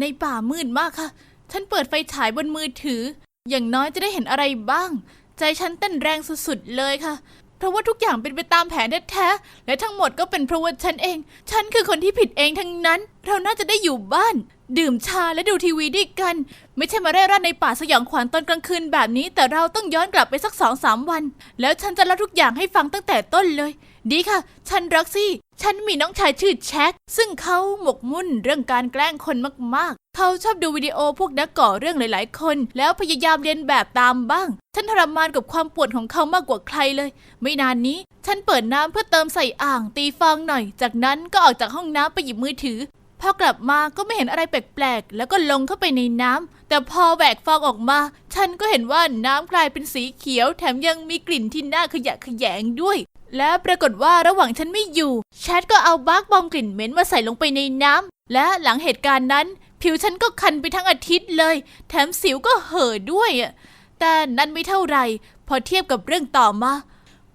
ในป่ามืดมากค่ะ ฉันเปิดไฟฉายบนมือถือ อย่างน้อยจะได้เห็นอะไรบ้าง ใจฉันเต้นแรงสุดๆเลยค่ะ เพราะว่าทุกอย่างเป็นไปตามแผนแท้ๆ และทั้งหมดก็เป็นเพราะว่าฉันเอง ฉันคือคนที่ผิดเองทั้งนั้น เราน่าจะได้อยู่บ้าน ดื่มชาและดูทีวีด้วยกัน ไม่ใช่มาเร่ร่อนในป่าสยองขวัญตอนกลางคืนแบบนี้ แต่เราต้องย้อนกลับไปสักสองสามวัน แล้วฉันจะเล่าทุกอย่างให้ฟังตั้งแต่ต้นเลย ดีค่ะ ฉันรักซี่ ฉันมีน้องชายชื่อแช็ค ซึ่งเขาหมกมุ่นเรื่องการแกล้งคนมากๆ เขาชอบดูวิดีโอพวกนักก่อเรื่องหลาย ๆ คน แล้วพยายามเรียนแบบตามบ้าง ฉันทรมานกับความปวดของเขามากกว่าใครเลย ไม่นานนี้ ฉันเปิดน้ำเพื่อเติมใส่อ่างตีฟองหน่อย จากนั้นก็ออกจากห้องน้ำไปหยิบมือถือพอกลับมาก็ไม่เห็นอะไรแปลกๆ แล้วก็ลงเข้าไปในน้ำแต่พอแหวกฟองออกมา ฉันก็เห็นว่าน้ำกลายเป็นสีเขียว แถมยังมีกลิ่นที่น่าขยะแขยงด้วย และปรากฏว่าระหว่างฉันไม่อยู่แชทก็เอาบาร์กบอมกลิ่นเหม็นมาใส่ลงไปในน้ำ และหลังเหตุการณ์นั้น ผิวฉันก็คันไปทั้งอาทิตย์เลย แถมสิวก็เห่อด้วยอะ แต่นั่นไม่เท่าไหร่ พอเทียบกับเรื่องต่อมา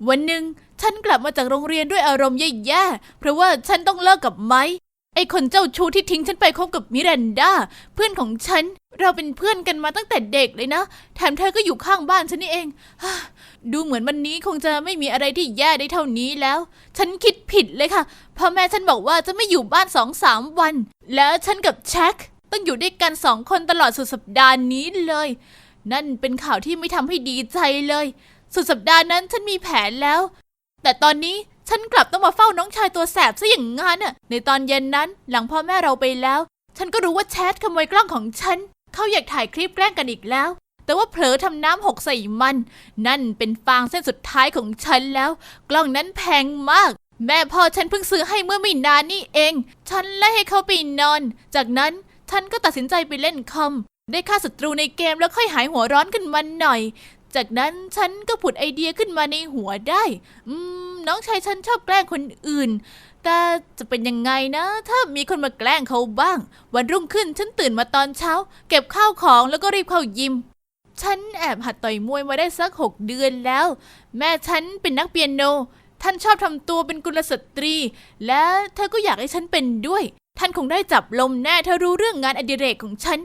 วันหนึ่งฉันกลับมาจากโรงเรียนด้วยอารมณ์แย่ๆ เพราะว่าฉันต้องเลิกกับไม้ ไอคนเจ้าชู้ที่ทิ้งฉันไปคบกับมิรันดาเพื่อนของฉัน เราเป็นเพื่อนกันมาตั้งแต่เด็กเลยนะ แถมเธอก็อยู่ข้างบ้านฉันนี่เองฮ่าดูเหมือนวันนี้คงจะไม่มีอะไรที่แย่ได้เท่านี้แล้ว ฉันคิดผิดเลยค่ะพ่อแม่ฉันบอกว่าจะไม่อยู่บ้านสองสามวัน แล้วฉันกับแช็คต้องอยู่ด้วยกันสองคนตลอดสุดสัปดาห์นี้เลย นั่นเป็นข่าวที่ไม่ทำให้ดีใจเลย สุดสัปดาห์นั้นฉันมีแผนแล้ว แต่ตอนนี้ ฉันกลับต้องมาเฝ้าน้องชายตัวแสบซะอย่างงั้นน่ะ ในตอนเย็นนั้นหลังพ่อแม่เราไปแล้ว ฉันก็รู้ว่าแชทขโมยกล้องของฉัน เขาอยากถ่ายคลิปแกล้งกันอีกแล้ว แต่ว่าเผลอทำน้ำหกใส่มัน นั่นเป็นฟางเส้นสุดท้ายของฉันแล้ว กล้องนั้นแพงมาก แม่พ่อฉันเพิ่งซื้อให้เมื่อไม่นานนี่เอง ฉันไล่ให้เขาไปนอน จากนั้นฉันก็ตัดสินใจไปเล่นคอมได้ฆ่าศัตรูในเกมแล้วค่อยหายหัวร้อนขึ้นมาหน่อย จากนั้นฉันก็ผุดไอเดียขึ้นมาในหัวได้ อืม น้องชายฉันชอบแกล้งคนอื่น แต่จะเป็นยังไงนะ ถ้ามีคนมาแกล้งเขาบ้าง วันรุ่งขึ้นฉันตื่นมาตอนเช้า เก็บข้าวของแล้วก็รีบเข้ายิม ฉันแอบหัดต่อยมวยมาได้สักหกเดือนแล้ว แม่ฉันเป็นนักเปียโน ท่านชอบทำตัวเป็นกุลสตรี และเธอก็อยากให้ฉันเป็นด้วยท่านคงได้จับลมแน่เธอรู้เรื่องงานอดิเรกของฉัน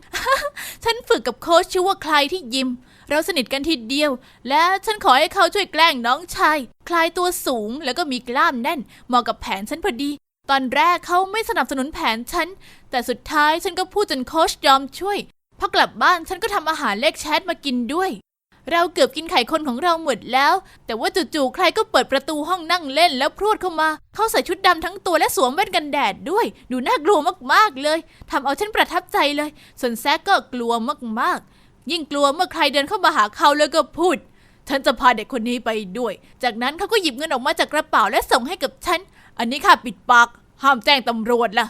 ฉันฝึกกับโค้ชชื่อว่าใครที่ยิม เราสนิทกันทีเดียว และฉันขอให้เขาช่วยแกล้งน้องชาย คลายตัวสูงแล้วก็มีกล้ามแน่น เหมาะกับแผนฉันพอดี ตอนแรกเขาไม่สนับสนุนแผนฉัน แต่สุดท้ายฉันก็พูดจนโค้ชยอมช่วย พอกลับบ้านฉันก็ทำอาหารเลขแชทมากินด้วย เราเกือบกินไข่คนของเราหมดแล้ว แต่ว่าจู่ๆใครก็เปิดประตูห้องนั่งเล่นแล้วพรวดเข้ามา เขาใส่ชุดดำทั้งตัวและสวมแว่นกันแดดด้วย ดูน่ากลัวมากๆเลยทำเอาฉันประทับใจเลย ส่วนแซกก็กลัวมากๆ ยิ่งกลัวเมื่อใครเดินเข้ามาหาเขาแล้วก็พูด ฉันจะพาเด็กคนนี้ไปด้วย จากนั้นเขาก็หยิบเงินออกมาจากกระเป๋าและส่งให้กับฉัน อันนี้ค่ะปิดปาก ห้ามแจ้งตำรวจล่ะ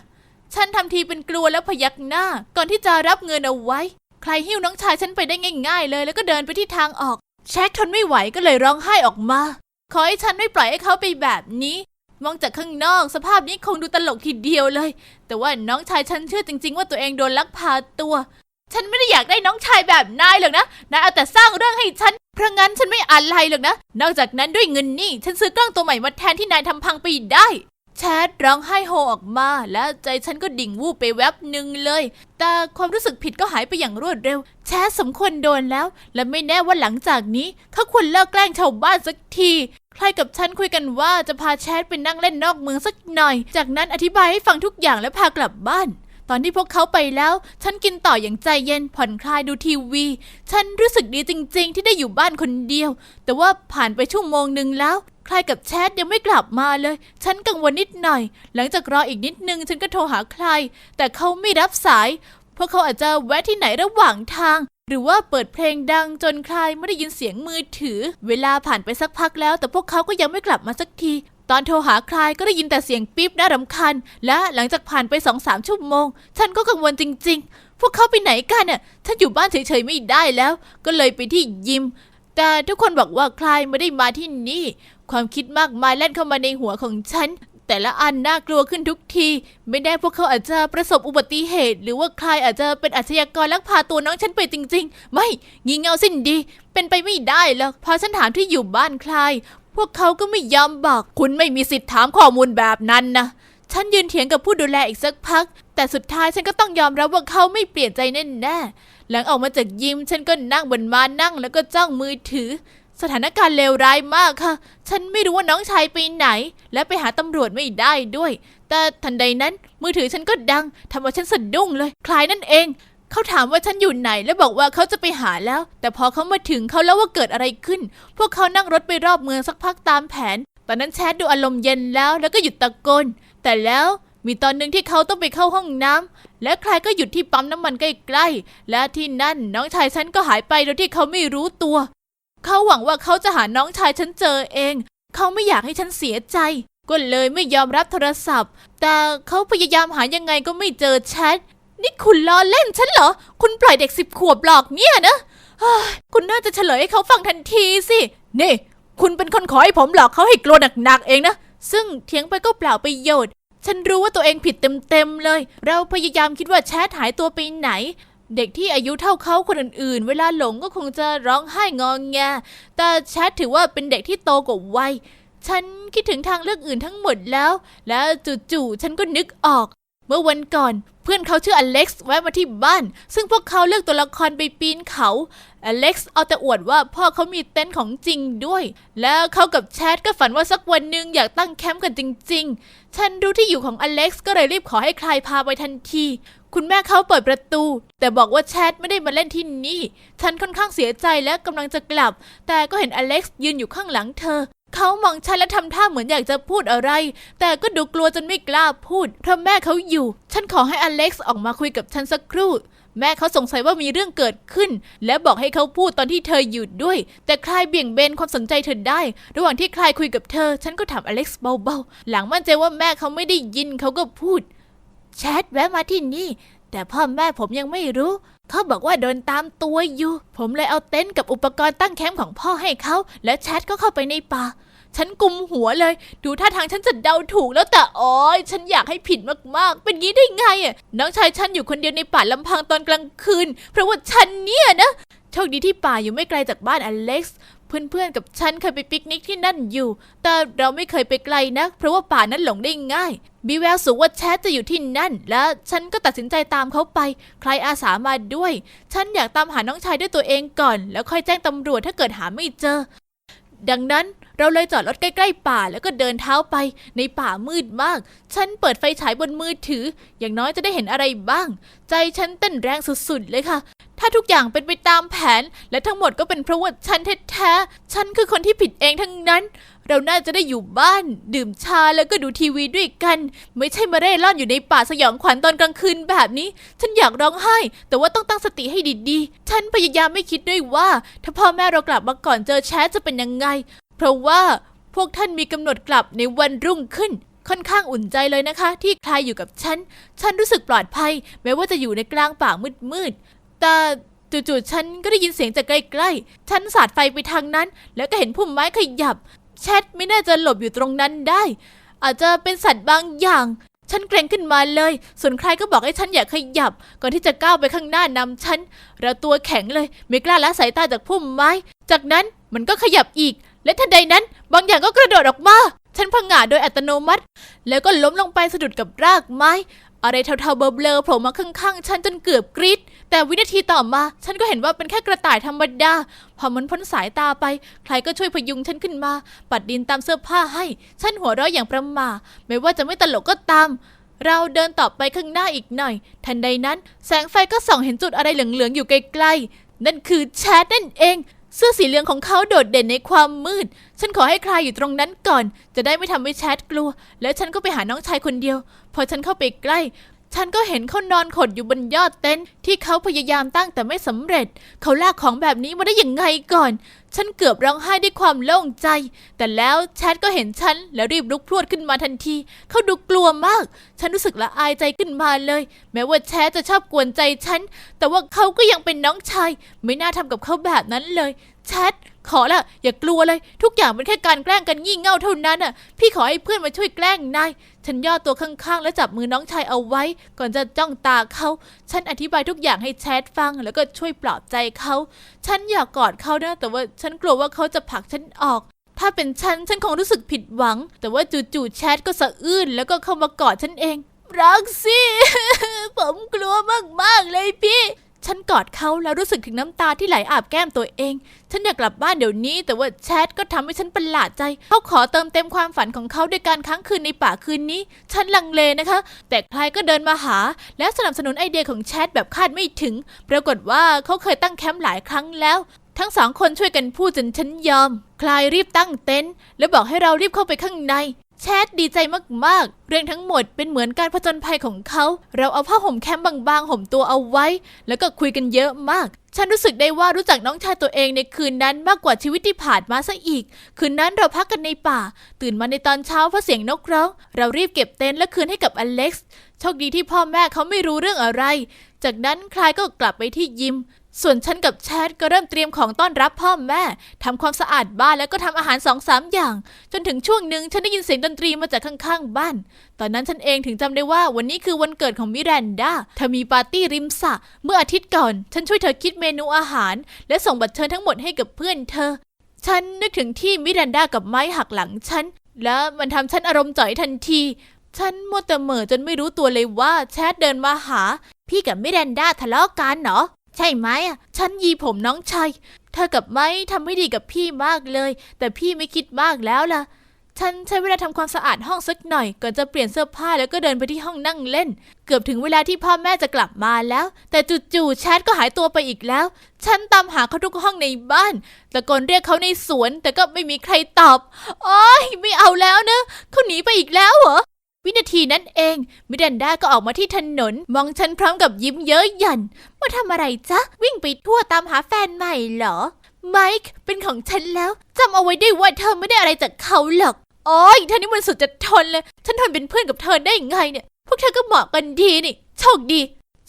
ฉันทำทีเป็นกลัวแล้วพยักหน้า ก่อนที่จะรับเงินเอาไว้ ใครหิ้วน้องชายฉันไปได้ง่ายๆ เลย แล้วก็เดินไปที่ทางออก แชคทนไม่ไหวก็เลยร้องไห้ออกมา ขอให้ฉันไม่ปล่อยให้เขาไปแบบนี้มองจากข้างนอกสภาพนี้คงดูตลกทีเดียวเลย แต่ว่าน้องชายฉันเชื่อจริง ๆ ว่าตัวเองโดนลักพาตัว ฉันไม่ได้อยากได้น้องชายแบบนายหรอกนะ นายเอาแต่สร้างเรื่องให้ฉัน เพราะงั้นฉันไม่อะไรหรอกนะ นอกจากนั้นด้วยเงินนี่ฉันซื้อกล้องตัวใหม่มาแทนที่นายทำพังไปได้ แชทร้องไห้โฮออกมา แล้วใจฉันก็ดิ่งวูบไปแวบหนึ่งเลย แต่ความรู้สึกผิดก็หายไปอย่างรวดเร็ว แชทสมควรโดนแล้ว และไม่แน่ว่าหลังจากนี้เขาควรเลิกแกล้งชาวบ้านสักทีใครกับฉันคุยกันว่าจะพาแชทไปนั่งเล่นนอกเมืองสักหน่อย จากนั้นอธิบายให้ฟังทุกอย่างแล้วพากลับบ้าน ตอนที่พวกเขาไปแล้ว ฉันกินต่ออย่างใจเย็นผ่อนคลายดูทีวี ฉันรู้สึกดีจริง ๆ ที่ได้อยู่บ้านคนเดียว แต่ว่าผ่านไปชั่วโมงหนึ่งแล้ว ใครกับแชทยังไม่กลับมาเลย ฉันกังวลนิดหน่อย หลังจากรออีกนิดนึงฉันก็โทรหาใคร แต่เขาไม่รับสายพราะเขาอาจจะแวะที่ไหนระหว่างทางหรือว่าเปิดเพลงดังจนใครไม่ได้ยินเสียงมือถือ เวลาผ่านไปสักพักแล้ว แต่พวกเขาก็ยังไม่กลับมาสักที ตอนโทรหาใครก็ได้ยินแต่เสียงปี๊บน่ารำคาญ และหลังจากผ่านไปสองสามชั่วโมง ฉันก็กังวลจริง ๆ พวกเขาไปไหนกันน่ะ ฉันอยู่บ้านเฉยๆไม่ได้แล้ว ก็เลยไปที่ยิม แต่ทุกคนบอกว่าใครไม่ได้มาที่นี่ ความคิดมากมายแล่นเข้ามาในหัวของฉัน แต่ละอันน่ากลัวขึ้นทุกที ไม่แน่พวกเขาอาจจะประสบอุบัติเหตุ หรือว่าใครอาจจะเป็นอาชญากรลักพาตัวน้องฉันไปจริง ๆ ไม่ งี่เง่าสิ้นดี เป็นไปไม่ได้หรอก พอฉันถามที่อยู่บ้านใคร วกเขาก็ไม่ยอมบอก คุณไม่มีสิทธิ์ถามข้อมูลแบบนั้นนะ ฉันยืนเถียงกับผู้ดูแลอีกสักพัก แต่สุดท้ายฉันก็ต้องยอมรับว่าเขาไม่เปลี่ยนใจแน่แน่ๆ หลังออกมาจากยิมฉันก็นั่งบนมานั่งแล้วก็จ้องมือถือ สถานการณ์เลวร้ายมากค่ะ ฉันไม่รู้ว่าน้องชายไปไหน และไปหาตำรวจไม่ได้ด้วย แต่ทันใดนั้นมือถือฉันก็ดังทำเอาฉันสะดุ้งเลย คลายนั่นเอง เขาถามว่าฉันอยู่ไหนและบอกว่าเขาจะไปหาแล้ว แต่พอเขามาถึงเขาเล่าว่าเกิดอะไรขึ้น พวกเขานั่งรถไปรอบเมืองสักพักตามแผน ตอนนั้นแชทดูอารมณ์เย็นแล้วแล้วก็หยุดตะโกนแต่แล้วมีตอนหนึ่งที่เขาต้องไปเข้าห้องน้ำและใครก็หยุดที่ปั๊มน้ำมันใกล้ๆ และที่นั่นน้องชายฉันก็หายไปโดยที่เขาไม่รู้ตัว เขาหวังว่าเขาจะหาน้องชายฉันเจอเอง เขาไม่อยากให้ฉันเสียใจ ก็เลยไม่ยอมรับโทรศัพท์ แต่เขาพยายามหายังไงก็ไม่เจอแชท นี่คุณล้อเล่นฉันเหรอ คุณปล่อยเด็กสิบขวบหลอกเนี่ยนะคุณน่าจะเฉลยให้เขาฟังทันทีสิ นี่ คุณเป็นคนขอให้ผมหลอกเขาให้กลัวหนักๆเองนะ ซึ่งเถียงไปก็เปล่าประโยชน์ ฉันรู้ว่าตัวเองผิดเต็มๆเลย เราพยายามคิดว่าแชทหายตัวไปไหน เด็กที่อายุเท่าเขาคนอื่นๆ เวลาหลงก็คงจะร้องไห้งองแง แต่แชทถือว่าเป็นเด็กที่โตกว่าวัย ฉันคิดถึงทางเลือกอื่นทั้งหมดแล้ว แล้วจู่ๆ ฉันก็นึกออก เมื่อวันก่อนเพื่อนเขาชื่ออเล็กซ์แวะมาที่บ้าน ซึ่งพวกเขาเลือกตัวละครไปปีนเขาอเล็กซ์เอาแต่อวดว่าพ่อเขามีเต็นท์ของจริงด้วย แล้วเขากับแชทก็ฝันว่าสักวันหนึ่งอยากตั้งแคมป์กันจริง ๆ ฉันรู้ที่อยู่ของอเล็กซ์ก็เลยรีบขอให้ใครพาไปทันที คุณแม่เขาเปิดประตู แต่บอกว่าแชทไม่ได้มาเล่นที่นี่ ฉันค่อนข้างเสียใจและกำลังจะกลับ แต่ก็เห็นอเล็กซ์ยืนอยู่ข้างหลังเธอ เขามองฉันและทำท่าเหมือนอยากจะพูดอะไร แต่ก็ดูกลัวจนไม่กล้าพูด เพราะแม่เขาอยู่ ฉันขอให้อเล็กซ์ออกมาคุยกับฉันสักครู่ แม่เขาสงสัยว่ามีเรื่องเกิดขึ้น และบอกให้เขาพูดตอนที่เธออยู่ด้วย แต่คลายเบี่ยงเบนความสนใจเธอได้ ระหว่างที่คลายคุยกับเธอ ฉันก็ถามอเล็กซ์เบาๆ หลังมั่นใจว่าแม่เขาไม่ได้ยินเขาก็พูด แชทแวะมาที่นี่ แต่พ่อแม่ผมยังไม่รู้ เขาบอกว่าโดนตามตัวอยู่ ผมเลยเอาเต็นท์กับอุปกรณ์ตั้งแคมป์ของพ่อให้เขา แล้วแชทก็เข้าไปในป่า ฉันกุมหัวเลย ดูท่าทางฉันจะเดาถูกแล้วแต่โอ้ยฉันอยากให้ผิดมากๆ เป็นงี้ได้ไงอะน้องชายฉันอยู่คนเดียวในป่าลำพังตอนกลางคืน เพราะว่าฉันเนี่ยนะ โชคดีที่ป่าอยู่ไม่ไกลจากบ้านอเล็กซ์ เพื่อนๆกับฉันเคยไปปิกนิกที่นั่นอยู่ แต่เราไม่เคยไปไกลนักเพราะว่าป่านั้นหลงได้ง่ายมีแววสูงว่าแชทจะอยู่ที่นั่น และฉันก็ตัดสินใจตามเขาไป ใครอาสามาด้วย ฉันอยากตามหาน้องชายด้วยตัวเองก่อน แล้วค่อยแจ้งตำรวจถ้าเกิดหาไม่เจอ ดังนั้นเราเลยจอดรถใกล้ๆป่าแล้วก็เดินเท้าไป ในป่ามืดมาก ฉันเปิดไฟฉายบนมือถือ อย่างน้อยจะได้เห็นอะไรบ้าง ใจฉันเต้นแรงสุดๆเลยค่ะ ถ้าทุกอย่างเป็นไปตามแผน และทั้งหมดก็เป็นเพราะว่าฉันแท้ๆ ฉันคือคนที่ผิดเองทั้งนั้น เราน่าจะได้อยู่บ้าน ดื่มชาแล้วก็ดูทีวีด้วยกัน ไม่ใช่มาเร่ร่อนอยู่ในป่าสยองขวัญตอนกลางคืนแบบนี้ ฉันอยากร้องไห้ แต่ว่าต้องตั้งสติให้ดีๆ ฉันพยายามไม่คิดด้วยว่า ถ้าพ่อแม่เรากลับมาก่อนเจอแชทจะเป็นยังไง เพราะว่าพวกท่านมีกำหนดกลับในวันรุ่งขึ้นค่อนข้างอุ่นใจเลยนะคะ ที่ใครอยู่กับฉัน ฉันรู้สึกปลอดภัยแม้ว่าจะอยู่ในกลางป่ามืดๆ แต่จู่ๆฉันก็ได้ยินเสียงจากใกล้ๆ ฉันสาดไฟไปทางนั้น แล้วก็เห็นพุ่มไม้ขยับ แชทไม่น่าจะหลบอยู่ตรงนั้นได้ อาจจะเป็นสัตว์บางอย่าง ฉันเกรงขึ้นมาเลย ส่วนใครก็บอกให้ฉันอย่าขยับ ก่อนที่จะก้าวไปข้างหน้านำฉัน เราตัวแข็งเลย ไม่กล้าละสายตาจากพุ่มไม้ จากนั้นมันก็ขยับอีก และทันใดนั้น บางอย่างก็กระโดดออกมา ฉันพังงาโดยอัตโนมัติ แล้วก็ล้มลงไปสะดุดกับรากไม้ อะไรเทาๆเบลอๆโผล่มาข้างๆ ฉันจนเกือบกรีด แต่วินาทีต่อมา ฉันก็เห็นว่าเป็นแค่กระต่ายธรรมดา พอมันพ้นสายตาไป ใครก็ช่วยพยุงฉันขึ้นมา ปัดดินตามเสื้อผ้าให้ ฉันหัวเราะอย่างประหม่า ไม่ว่าจะไม่ตลกก็ตาม เราเดินต่อไปข้างหน้าอีกหน่อย ทันใดนั้น แสงไฟก็ส่องเห็นจุดอะไรเหลืองๆอยู่ไกลๆ นั่นคือแชทนั่นเองเสื้อสีเหลืองของเขาโดดเด่นในความมืด ฉันขอให้ใครอยู่ตรงนั้นก่อน จะได้ไม่ทำให้แชทกลัว แล้วฉันก็ไปหาน้องชายคนเดียว พอฉันเข้าไปใกล้ ฉันก็เห็นเขานอนขดอยู่บนยอดเต็นท์ที่เขาพยายามตั้งแต่ไม่สำเร็จ เขาลากของแบบนี้มาได้ยังไงก่อน ฉันเกือบร้องไห้ด้วยความโล่งใจ แต่แล้วแชทก็เห็นฉันแล้วรีบลุกพรวดขึ้นมาทันที เขาดูกลัวมาก ฉันรู้สึกละอายใจขึ้นมาเลย แม้ว่าแชทจะชอบกวนใจฉัน แต่ว่าเขาก็ยังเป็นน้องชาย ไม่น่าทำกับเขาแบบนั้นเลยแชท ขอละอย่ากลัวเลย ทุกอย่างเป็นแค่การแกล้งกันงี่เง่าเท่านั้นน่ะ พี่ขอให้เพื่อนมาช่วยแกล้งนายฉันย่อตัวข้างๆ และจับมือน้องชายเอาไว้ ก่อนจะจ้องตาเขา ฉันอธิบายทุกอย่างให้แชทฟังแล้วก็ช่วยปลอบใจเขา ฉันอยากกอดเขานะ แต่ว่าฉันกลัวว่าเขาจะผลักฉันออก ถ้าเป็นฉันฉันคงรู้สึกผิดหวัง แต่ว่าจู่ๆแชทก็สะอื้นแล้วก็เข้ามากอดฉันเองรักสิ ผมกลัวมากๆเลยพี่ ฉันกอดเขาแล้วรู้สึกถึงน้ำตาที่ไหลอาบแก้มตัวเอง ฉันอยากกลับบ้านเดี๋ยวนี้ แต่ว่าแชทก็ทำให้ฉันประหลาดใจ เขาขอเติมเต็มความฝันของเขาด้วยการค้างคืนในป่าคืนนี้ ฉันลังเลนะคะ แต่ใครก็เดินมาหา และสนับสนุนไอเดียของแชทแบบคาดไม่ถึง ปรากฏว่าเขาเคยตั้งแคมป์หลายครั้งแล้ว ทั้งสองคนช่วยกันพูดจนฉันยอม คลายรีบตั้งเต็นท์และบอกให้เรารีบเข้าไปข้างใน แชทดีใจมากๆ เรื่องทั้งหมดเป็นเหมือนการผจญภัยของเขา เราเอาผ้าห่มแคมบางๆ ห่มตัวเอาไว้ แล้วก็คุยกันเยอะมาก ฉันรู้สึกได้ว่ารู้จักน้องชายตัวเองในคืนนั้นมากกว่าชีวิตที่ผ่านมาซะอีก คืนนั้นเราพักกันในป่า ตื่นมาในตอนเช้าเพราะเสียงนกร้อง เรารีบเก็บเต็นท์และคืนให้กับอเล็กซ์ โชคดีที่พ่อแม่เขาไม่รู้เรื่องอะไร จากนั้นคลายก็กลับไปที่ยิม ส่วนฉันกับแชทก็เริ่มเตรียมของต้อนรับพ่อแม่ทำความสะอาดบ้านแล้วก็ทำอาหารสองสามอย่าง จนถึงช่วงหนึ่งฉันได้ยินเสียงดนตรีมาจากข้างๆบ้าน ตอนนั้นฉันเองถึงจำได้ว่าวันนี้คือวันเกิดของมิแรนดาเธอมีปาร์ตี้ริมสระเมื่ออาทิตย์ก่อน ฉันช่วยเธอคิดเมนูอาหาร และส่งบัตรเชิญทั้งหมดให้กับเพื่อนเธอ ฉันนึกถึงที่มิแรนดากับไม้หักหลังฉันและมันทำฉันอารมณ์จ่อยทันที ฉันมัวแต่เหม่อจนไม่รู้ตัวเลยว่าแชทเดินมาหา พี่กับมิแรนดาทะเลาะกันเหรอ ช่ไหมอะ ฉันยีผมน้องชายเธอกับไม้ทำไม่ดีกับพี่มากเลย แต่พี่ไม่คิดมากแล้วล่ะ ฉันใช้เวลาทำความสะอาดห้องสักหน่อย ก่อนจะเปลี่ยนเสื้อผ้าแล้วก็เดินไปที่ห้องนั่งเล่น เกือบถึงเวลาที่พ่อแม่จะกลับมาแล้ว แต่จู่ๆแชทก็หายตัวไปอีกแล้ว ฉันตามหาเขาทุกห้องในบ้านตะโกนเรียกเขาในสวน แต่ก็ไม่มีใครตอบโอ๊ยไม่เอาแล้วนะเขาหนีไปอีกแล้วเหรอ วินาทีนั้นเอง มิรันดาก็ออกมาที่ถนน มองฉันพร้อมกับยิ้มเย้ยหยันมาทำอะไรจ๊ะ วิ่งไปทั่วตามหาแฟนใหม่เหรอ ไมค์เป็นของฉันแล้วจำเอาไว้ด้วยว่าเธอไม่ได้อะไรจากเขาหรอกโอ้ยเธอนี่มันสุดจะทนเลย ฉันทนเป็นเพื่อนกับเธอได้ไงเนี่ย พวกเธอก็เหมาะกันดีนี่ โชคดี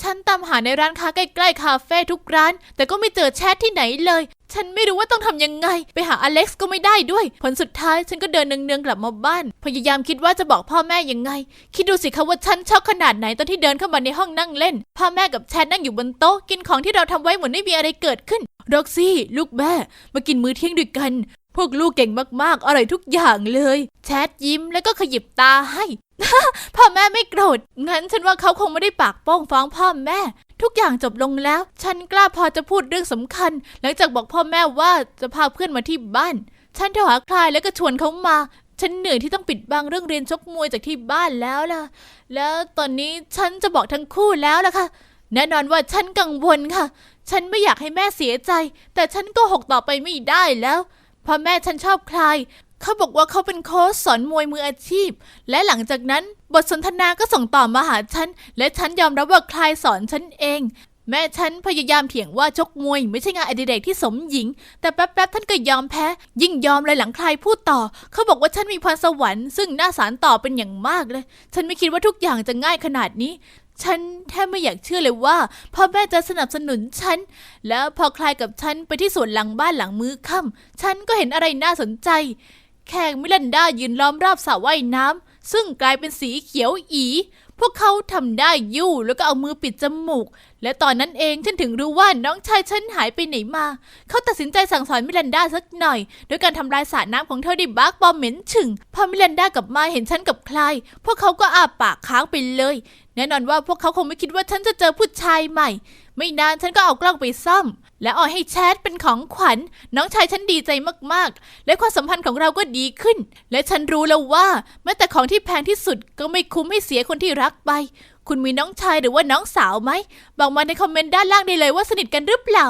ฉันตามหาในร้านค้าใกล้ๆคาเฟ่ทุกร้าน แต่ก็ไม่เจอแชทที่ไหนเลย ฉันไม่รู้ว่าต้องทำยังไง ไปหาอเล็กซ์ก็ไม่ได้ด้วย ผลสุดท้ายฉันก็เดินเนืองๆกลับมาบ้าน พยายามคิดว่าจะบอกพ่อแม่ยังไง คิดดูสิคะว่าฉันช็อกขนาดไหนตอนที่เดินเข้ามาในห้องนั่งเล่น พ่อแม่กับแชทนั่งอยู่บนโต๊ะกินของที่เราทำไว้เหมือนไม่มีอะไรเกิดขึ้นร็อกซี่ ลูกแม่ มากินมื้อเที่ยงด้วยกัน พวกลูกเก่งมากๆ อร่อยทุกอย่างเลย แชทยิ้มแล้วก็ขยิบตาให้ พ่อแม่ไม่โกรธ งั้นฉันว่าเขาคงไม่ได้ปากโป้งฟ้องพ่อแม่ ทุกอย่างจบลงแล้ว ฉันกล้าพอจะพูดเรื่องสำคัญ หลังจากบอกพ่อแม่ว่าจะพาเพื่อนมาที่บ้าน ฉันโทรหาคลายแล้วก็ชวนเขามา ฉันเหนื่อยที่ต้องปิดบังเรื่องเรียนชกมวยจากที่บ้านแล้วล่ะ แล้วตอนนี้ฉันจะบอกทั้งคู่แล้วล่ะค่ะ แน่นอนว่าฉันกังวลค่ะ ฉันไม่อยากให้แม่เสียใจ แต่ฉันก็หกต่อไปไม่ได้แล้ว พ่อแม่ฉันชอบใคร เขาบอกว่าเขาเป็นโค้ชสอนมวยมืออาชีพ และหลังจากนั้น บทสนทนาก็ส่งต่อมาหาฉัน และฉันยอมรับว่าใครสอนฉันเอง แม่ฉันพยายามเถียงว่าชกมวย ไม่ใช่งานอดิเรกที่สมหญิง แต่แป๊บๆท่านก็ยอมแพ้ ยิ่งยอมเลยหลังใครพูดต่อ เขาบอกว่าฉันมีพรสวรรค์ซึ่งน่าสารต่อเป็นอย่างมากเลย ฉันไม่คิดว่าทุกอย่างจะง่ายขนาดนี้ฉันแทบไม่อยากเชื่อเลยว่าพ่อแม่จะสนับสนุนฉัน แล้วพอคลายกับฉันไปที่สวนหลังบ้านหลังมื้อค่ำฉันก็เห็นอะไรน่าสนใจ แขกมิลันดายืนล้อมรอบสระว่ายน้ำซึ่งกลายเป็นสีเขียวอี พวกเขาทำได้ยู่แล้วก็เอามือปิดจมูก และตอนนั้นเองฉันถึงรู้ว่าน้องชายฉันหายไปไหนมา เขาตัดสินใจสั่งสอนมิลันดาสักหน่อยโดยการทำลายสระน้ำของเธอด้วยบาร์กบอมเหม็นฉึ่งพอมิลันดากลับมาเห็นฉันกับใคร พวกเขาก็อาปากค้างไปเลย แน่นอนว่าพวกเขาคงไม่คิดว่าฉันจะเจอผู้ชายใหม่ไม่นานฉันก็เอากล้องไปซ่อม และเอาให้แชทเป็นของขวัญ น้องชายฉันดีใจมากๆ และความสัมพันธ์ของเราก็ดีขึ้น และฉันรู้แล้วว่า แม้แต่ของที่แพงที่สุดก็ไม่คุ้มให้เสียคนที่รักไป คุณมีน้องชายหรือว่าน้องสาวไหมบอกมาในคอมเมนต์ด้านล่างได้เลยว่าสนิทกันหรือเปล่า